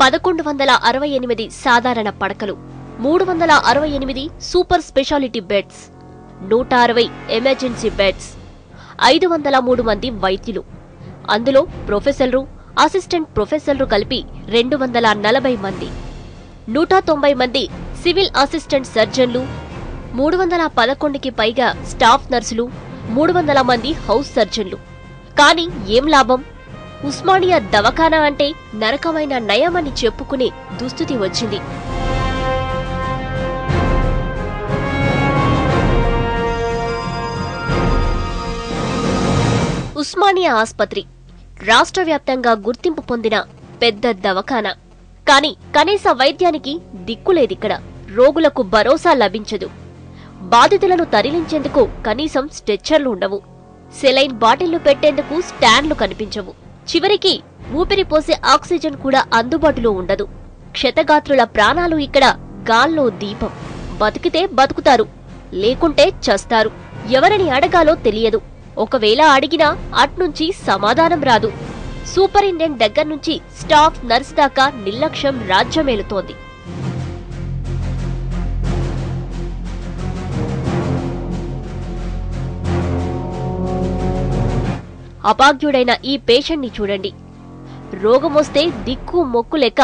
పదకొండు వందల అరవై ఎనిమిది సాధారణ పడకలు మూడు వందల అరవై ఎనిమిది సూపర్ స్పెషాలిటీ బెడ్స్ నూట అరవై ఎమర్జెన్సీ బెడ్స్ ఐదు వందల మూడు మంది వైద్యులు. అందులో ప్రొఫెసర్లు అసిస్టెంట్ ప్రొఫెసర్లు కలిపి రెండు వందల నలభై మంది. నూట తొంభై మంది సివిల్ అసిస్టెంట్ సర్జన్లు మూడు వందల పదకొండుకి పైగా స్టాఫ్ నర్సులు మూడు వందల మంది హౌస్ సర్జన్లు. కానీ ఏం లాభం? ఉస్మానియా దవాఖానా అంటే నరకమైన నయమని చెప్పుకునే దుస్థితి వచ్చింది. ఉస్మానియా ఆస్పత్రి రాష్ట్ర వ్యాప్తంగా గుర్తింపు పొందిన పెద్ద దవఖానా. కానీ కనీస వైద్యానికి దిక్కులేదిక్కడ రోగులకు భరోసా లభించదు. బాధితులను తరలించేందుకు కనీసం స్ట్రెచ్చర్లు ఉండవు. సెలైన్ బాటిళ్ళు పెట్టేందుకు స్టాండ్లు కనిపించవు. చివరికి ఊపిరి పోసే ఆక్సిజన్ కూడా అందుబాటులో ఉండదు. క్షతగాత్రుల ప్రాణాలు ఇక్కడ గాల్లో దీపం. బతికితే బతుకుతారు లేకుంటే చస్తారు. ఎవరిని అడగాలో తెలియదు. ఒకవేళ అడిగినా అట్నుంచి సమాధానం రాదు. సూపరింటెండెంట్ దగ్గర నుంచి స్టాఫ్ నర్స్ దాకా నిర్లక్ష్యం రాజ్యమేలుతోంది. అభాగ్యుడైన ఈ పేషెంట్ని చూడండి. రోగమొస్తే దిక్కు మొక్కు లేక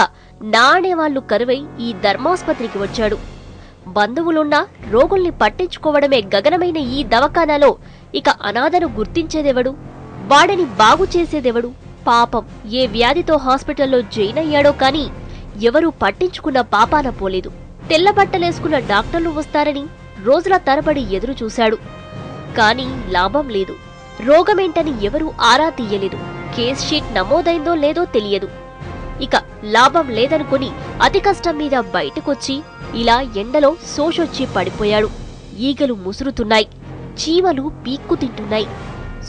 నా అనేవాళ్ళు కరువై ఈ ధర్మాస్పత్రికి వచ్చాడు. బంధువులున్నా రోగుల్ని పట్టించుకోవడమే గగనమైన ఈ దవఖానాలో ఇక అనాథను గుర్తించేదెవడు? వాడిని బాగు చేసేదెవడు? పాపం ఏ వ్యాధితో హాస్పిటల్లో జైన్ అయ్యాడో కాని ఎవరూ పట్టించుకున్న పాపాన పోలేదు. తెల్ల బట్టలేసుకున్న డాక్టర్లు వస్తారని రోజుల తరబడి ఎదురు చూశాడు కానీ లాభం లేదు. రోగమేంటని ఎవరూ ఆరా తీయలేదు. కేస్ షీట్ నమోదైందో లేదో తెలియదు. ఇక లాభం లేదనుకుని అతి కష్టం మీద బయటకొచ్చి ఇలా ఎండలో సోషొచ్చి పడిపోయాడు. ఈగలు ముసురుతున్నాయి. చీమలు పీక్కు తింటున్నాయి.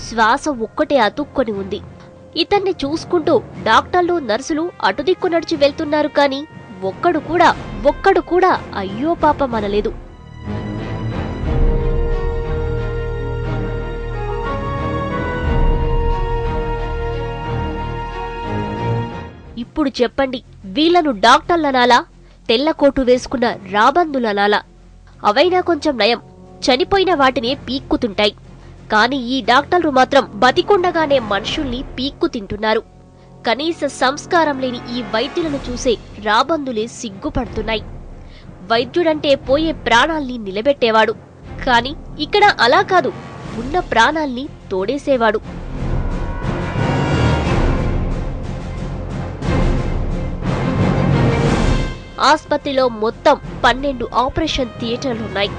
శ్వాస ఒక్కటే అతుక్కొని ఉంది. ఇతన్ని చూసుకుంటూ డాక్టర్లు నర్సులు అటుదిక్కు నడిచి వెళ్తున్నారు కాని ఒక్కడు కూడా ఒక్కడు కూడా అయ్యో పాపం అనలేదు. ఇప్పుడు చెప్పండి వీళ్ళను డాక్టర్లనాలా తెల్లకోటు వేసుకున్న రాబందులనాలా అవైనా కొంచెం నయం చనిపోయిన వాటినే పీక్కుతుంటాయి. కాని ఈ డాక్టర్లు మాత్రం బతికుండగానే మనుషుల్ని పీక్కు తింటున్నారు. కనీస సంస్కారం లేని ఈ వైద్యులను చూసే రాబందులే సిగ్గుపడుతున్నాయి. వైద్యుడంటే పోయే ప్రాణాల్ని నిలబెట్టేవాడు. కాని ఇక్కడ అలా కాదు ఉన్న ప్రాణాల్ని తోడేసేవాడు. ఆసుపత్రిలో మొత్తం పన్నెండు ఆపరేషన్ థియేటర్లున్నాయి.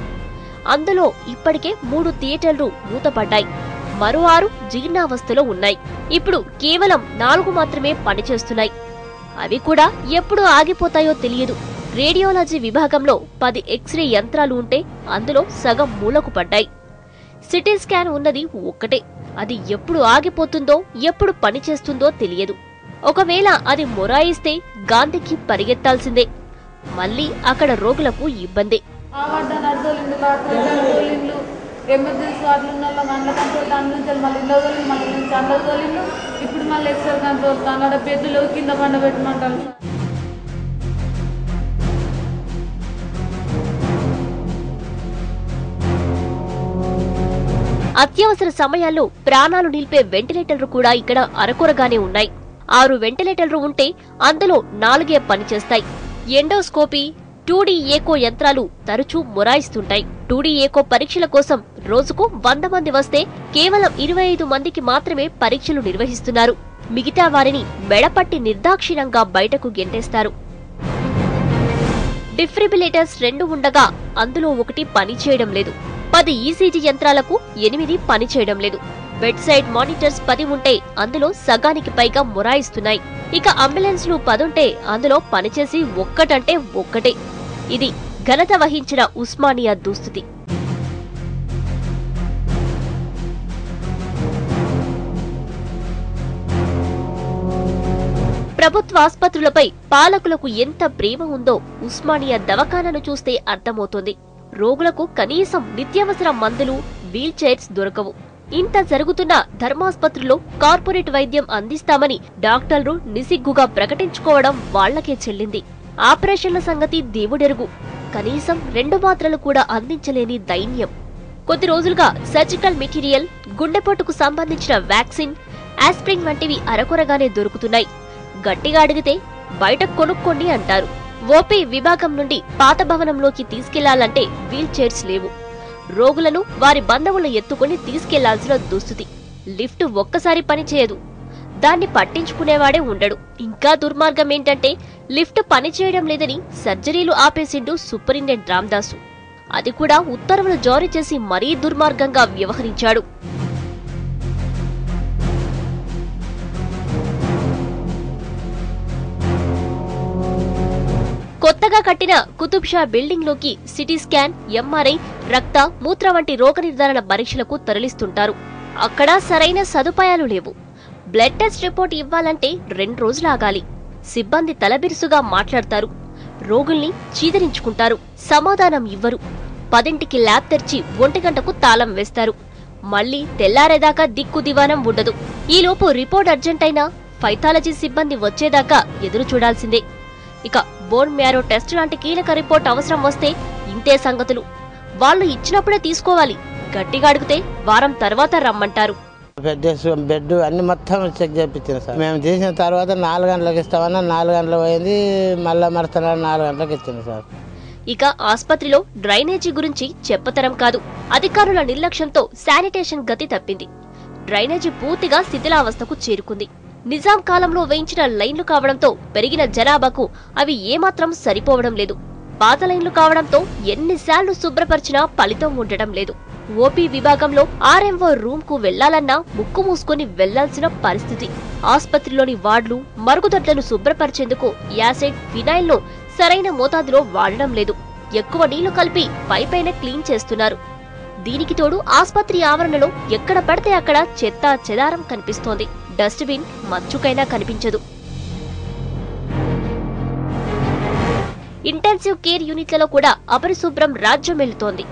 అందులో ఇప్పటికే మూడు థియేటర్లు మూతపడ్డాయి. మరో ఆరు జీర్ణావస్థలో ఉన్నాయి. ఇప్పుడు కేవలం నాలుగు మాత్రమే పనిచేస్తున్నాయి. అవి కూడా ఎప్పుడు ఆగిపోతాయో తెలియదు. రేడియాలజీ విభాగంలో పది ఎక్స్రే యంత్రాలు ఉంటే అందులో సగం మూలకు పడ్డాయి. సిటీ స్కాన్ ఉన్నది ఒక్కటే. అది ఎప్పుడు ఆగిపోతుందో ఎప్పుడు పనిచేస్తుందో తెలియదు. ఒకవేళ అది మొరాయిస్తే గాంధీకి పరిగెత్తాల్సిందే. మళ్ళీ అక్కడ రోగులకు ఇబ్బందే. ఎమర్జెన్సీ ఉన్న కంట్రోల్ దాని నుంచి మళ్ళీ తోలిండు మళ్ళీ నుంచి తోలిండు ఇప్పుడు మళ్ళీ కంట్రోల్ బెడ్లు కింద పండ అత్యవసర సమయాల్లో ప్రాణాలు నిలిపే వెంటిలేటర్లు కూడా ఇక్కడ అరకొరగానే ఉన్నాయి. ఆరు వెంటిలేటర్లు ఉంటే అందులో నాలుగే పనిచేస్తాయి. ఎండోస్కోపీ టూడీ ఏకో యంత్రాలు తరచూ మొరాయిస్తుంటాయి. టూడీ ఏకో పరీక్షల కోసం రోజుకు వంద మంది వస్తే కేవలం ఇరవై ఐదు మందికి మాత్రమే పరీక్షలు నిర్వహిస్తున్నారు. మిగతా వారిని మెడపట్టి నిర్దాక్షిణ్యంగా బయటకు గెంటేస్తారు. డిఫ్రిబిలేటర్స్ రెండు ఉండగా అందులో ఒకటి పనిచేయడం లేదు. పది ఈసీజీ యంత్రాలకు ఎనిమిది పనిచేయడం లేదు. బెడ్ సైడ్ మానిటర్స్ పది ఉంటే అందులో సగానికి పైగా మొరాయిస్తున్నాయి. ఇక అంబులెన్స్లు పదుంటే అందులో పనిచేసి ఒక్కటంటే ఒక్కటే. ఇది ఘనత వహించిన ఉస్మానియా దుస్థితి. ప్రభుత్వ ఆసుపత్రులపై పాలకులకు ఎంత ప్రేమ ఉందో ఉస్మానియా దవాఖానను చూస్తే అర్థమవుతుంది. రోగులకు కనీసం నిత్యావసర మందులు వీల్చైర్స్ దొరకవు. ఇంత జరుగుతున్న ధర్మాస్పత్రిలో కార్పొరేట్ వైద్యం అందిస్తామని డాక్టర్లు నిసిగ్గుగా ప్రకటించుకోవడం వాళ్ళకే చెల్లింది. ఆపరేషన్ల సంగతి దేవుడెరుగు. కనీసం రెండు మాత్రలు కూడా అందించలేని దైన్యం. కొద్ది రోజులుగా సర్జికల్ మెటీరియల్ గుండెపోటుకు సంబంధించిన వ్యాక్సిన్ ఆస్ప్రిన్ వంటివి అరకొరగానే దొరుకుతున్నాయి. గట్టిగా అడిగితే బయట కొనుక్కోండి అంటారు. ఓపీ విభాగం నుండి పాత భవనంలోకి తీసుకెళ్ళాలంటే వీల్ చైర్స్ లేవు. రోగులను వారి బంధువులు ఎత్తుకుని తీసుకెళ్ళాల్సిన దుస్థితి. లిఫ్ట్ ఒక్కసారి పనిచేయదు దాన్ని పట్టించుకునేవాడే ఉండడు. ఇంకా దుర్మార్గం ఏంటంటే లిఫ్ట్ పనిచేయడం లేదని సర్జరీలు ఆపేసిండు సూపరింటెండెంట్ రామ్దాసు. అది కూడా ఉత్తర్వులు జారీ చేసి మరీ దుర్మార్గంగా వ్యవహరించాడు. కొత్తగా కట్టిన కుతుబ్ షా బిల్డింగ్లోకి సిటీ స్కాన్ ఎంఆర్ఐ రక్త మూత్ర వంటి రోగ నిర్ధారణ పరీక్షలకు తరలిస్తుంటారు. అక్కడ సరైన సదుపాయాలు లేవు. బ్లడ్ టెస్ట్ రిపోర్ట్ ఇవ్వాలంటే రెండు రోజులు ఆగాలి. సిబ్బంది తలబిరుసుగా మాట్లాడతారు. రోగుల్ని చీదరించుకుంటారు. సమాధానం ఇవ్వరు. పదింటికి ల్యాబ్ తెరిచి ఒంటి గంటకు తాళం వేస్తారు. మళ్ళీ తెల్లారేదాకా దిక్కు దివానం ఉండదు. ఈలోపు రిపోర్ట్ అర్జెంట్ అయినా ఫైథాలజీ సిబ్బంది వచ్చేదాకా ఎదురు చూడాల్సిందే. ఇక బోన్ మ్యారో టెస్ట్ లాంటి కీలక రిపోర్ట్ అవసరం వస్తే ఇంతే సంగతులు. వాళ్ళు ఇచ్చినప్పుడే తీసుకోవాలి. గట్టిగా అడిగితే వారం తర్వాత రమ్మంటారు. బెడ్ బెడ్ అన్ని మొత్తం చెక్ చేయించాను సార్. మేము తీసిన తర్వాత నాలుగు గంటలకు ఇస్తామన్నా నాలుగు గంటలు పోయింది మళ్ళీ మరుసనాడు నాలుగు గంటలకు ఇచ్చింది సార్. ఇక ఆస్పత్రిలో డ్రైనేజీ గురించి చెప్పతరం కాదు. అధికారుల నిర్లక్ష్యంతో శానిటేషన్ గతి తప్పింది. డ్రైనేజీ పూర్తిగా శిథిలావస్థకు చేరుకుంది. నిజాం కాలంలో వేయించిన లైన్లు కావడంతో పెరిగిన జనాభాకు అవి ఏమాత్రం సరిపోవడం లేదు. పాత లైన్లు కావడంతో ఎన్నిసార్లు శుభ్రపరిచినా ఫలితం ఉండటం లేదు. ఓపీ విభాగంలో ఆర్ఎంఓ రూమ్కు వెళ్ళాలన్నా ముక్కు మూసుకొని వెళ్ళాల్సిన పరిస్థితి. ఆసుపత్రిలోని వార్డులు మరుగుదొడ్లను శుభ్రపరిచేందుకు యాసిడ్ ఫినాయిల్ను సరైన మోతాదులో వాడడం లేదు. ఎక్కువ నీళ్ళు కలిపి పైపైన క్లీన్ చేస్తున్నారు. దీనికి తోడు ఆస్పత్రి ఆవరణలో ఎక్కడ పడితే అక్కడ చెత్త చెదారం కనిపిస్తోంది. డస్ట్బిన్ మచ్చుకైనా కనిపించదు. ఇంటెన్సివ్ కేర్ యూనిట్లలో కూడా అపరిశుభ్రం రాజ్యమెళ్తోంది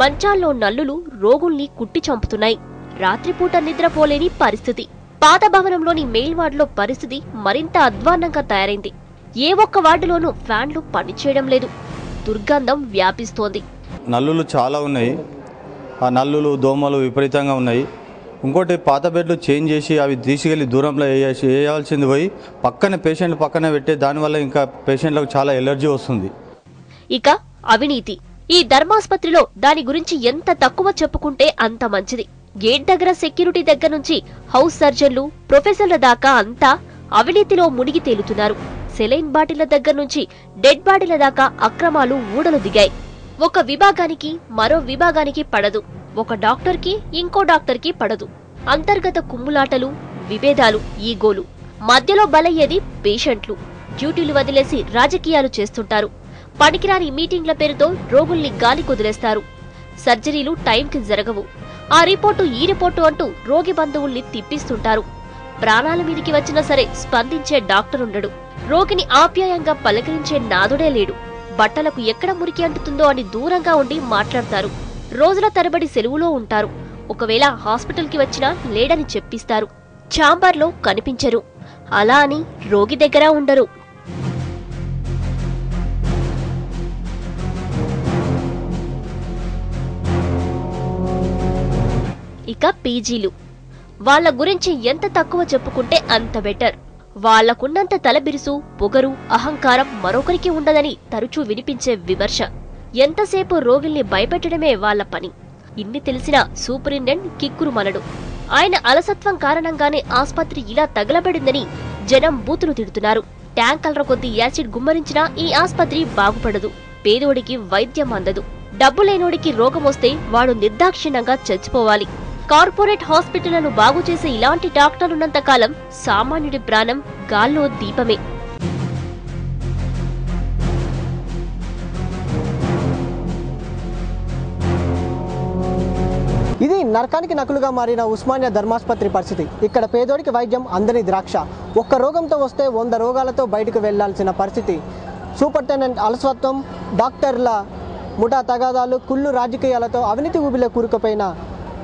మంచాల్లో నల్లులు రోగుల్ని కుట్టి చంపుతున్నాయి. రాత్రిపూట నిద్రపోలేని పరిస్థితి. పాత భవనంలోని మెయిల్ వార్డులో పరిస్థితి మరింత అధ్వాన్నంగా తయారైంది. ఏ ఒక్క వార్డులోనూ ఫ్యాన్లు పనిచేయడం లేదు. దుర్గంధం వ్యాపిస్తోంది. నల్లులు చాలా ఉన్నాయి. నల్లులు దోమలు విపరీతంగా ఉన్నాయి. ఇంకోటి పాత బెడ్లు చేంజ్ చేసి అవి తీసుకెళ్ళి దూరంలో వేయాల్సి వేయాల్సింది పోయి పక్కనే పేషెంట్లు పక్కనే పెట్టే దానివల్ల ఇంకా పేషెంట్లకు చాలా ఎలర్జీ వస్తుంది. ఇక అవినీతి. ఈ ధర్మాసుపత్రిలో దాని గురించి ఎంత తక్కువ చెప్పుకుంటే అంత మంచిది. గేట్ దగ్గర సెక్యూరిటీ దగ్గర నుంచి హౌస్ సర్జన్లు ప్రొఫెసర్ల దాకా అంతా అవినీతిలో మునిగి తేలుతున్నారు. సెలైన్ బాటిళ్ళ దగ్గర నుంచి డెడ్ బాడీల దాకా అక్రమాలు ఊడలు దిగాయి. ఒక విభాగానికి మరో విభాగానికి పడదు. ఒక డాక్టర్కి ఇంకో డాక్టర్కి పడదు. అంతర్గత కుమ్ములాటలు విభేదాలు ఈగోలు. మధ్యలో బలయ్యేది పేషెంట్లు. డ్యూటీలు వదిలేసి రాజకీయాలు చేస్తుంటారు. పనికిరాని మీటింగ్ల పేరుతో రోగుల్ని గాలి కుదిలేస్తారు. సర్జరీలు టైంకి జరగవు. ఆ రిపోర్టు ఈ రిపోర్టు అంటూ రోగి బంధువుల్ని తిప్పిస్తుంటారు. ప్రాణాల మీదికి వచ్చినా సరే స్పందించే డాక్టర్ ఉండడు రోగిని ఆప్యాయంగా పలకరించే నాదుడే లేడు. బట్టలకు ఎక్కడ మురికి అంటుతుందో అని దూరంగా ఉండి మాట్లాడతారు. రోజుల తరబడి సెలవులో ఉంటారు. ఒకవేళ హాస్పిటల్కి వచ్చినా లేడని చెప్పిస్తారు. ఛాంబర్లో కనిపించరు. అలా అని రోగి దగ్గర ఉండరు. ఇక పీజీలు. వాళ్ళ గురించి ఎంత తక్కువ చెప్పుకుంటే అంత బెటర్. వాళ్ళకున్నంత తలబిరుసు పొగరు అహంకారం మరొకరికి ఉండదని తరచూ వినిపించే విమర్శ. ఎంతసేపు రోగుల్ని భయపెట్టడమే వాళ్ళ పని. ఇన్ని తెలిసిన సూపరింటెండెంట్ కిక్కురు మనడు. ఆయన అలసత్వం కారణంగానే ఆస్పత్రి ఇలా తగలబడిందని జనం బూతులు తిడుతున్నారు. ట్యాంకర్ల కొద్ది యాసిడ్ గుమ్మరించినా ఈ ఆస్పత్రి బాగుపడదు. పేదోడికి వైద్యం అందదు. డబ్బు లేనోడికి రోగమొస్తే వాడు నిర్దాక్షిణ్యంగా చచ్చిపోవాలి. కార్పొరేట్ హాస్పిటళ్ళను బాగు చేసే ఇలాంటి డాక్టర్లున్నంత కాలం సామాన్యుడి ప్రాణం గాల్లో దీపమే. ఇది నరకానికి నకులుగా మారిన ఉస్మానియా ధర్మాసుపత్రి పరిస్థితి. ఇక్కడ పేదోడికి వైద్యం అందని ద్రాక్ష. ఒక్క రోగంతో వస్తే వంద రోగాలతో బయటకు వెళ్ళాల్సిన పరిస్థితి. సూపర్టెండెంట్ అలసత్వం డాక్టర్ల ముఠా తగాదాలు కుళ్ళు రాజకీయాలతో అవినీతి ఊబిలో కూరుకుపోయిన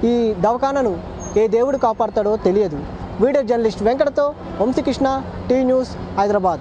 ఈ దవాఖానను ఏ దేవుడు కాపాడతాడో తెలియదు. వీడియో జర్నలిస్ట్ వెంకటతో వంశీకృష్ణ టీ న్యూస్ హైదరాబాద్.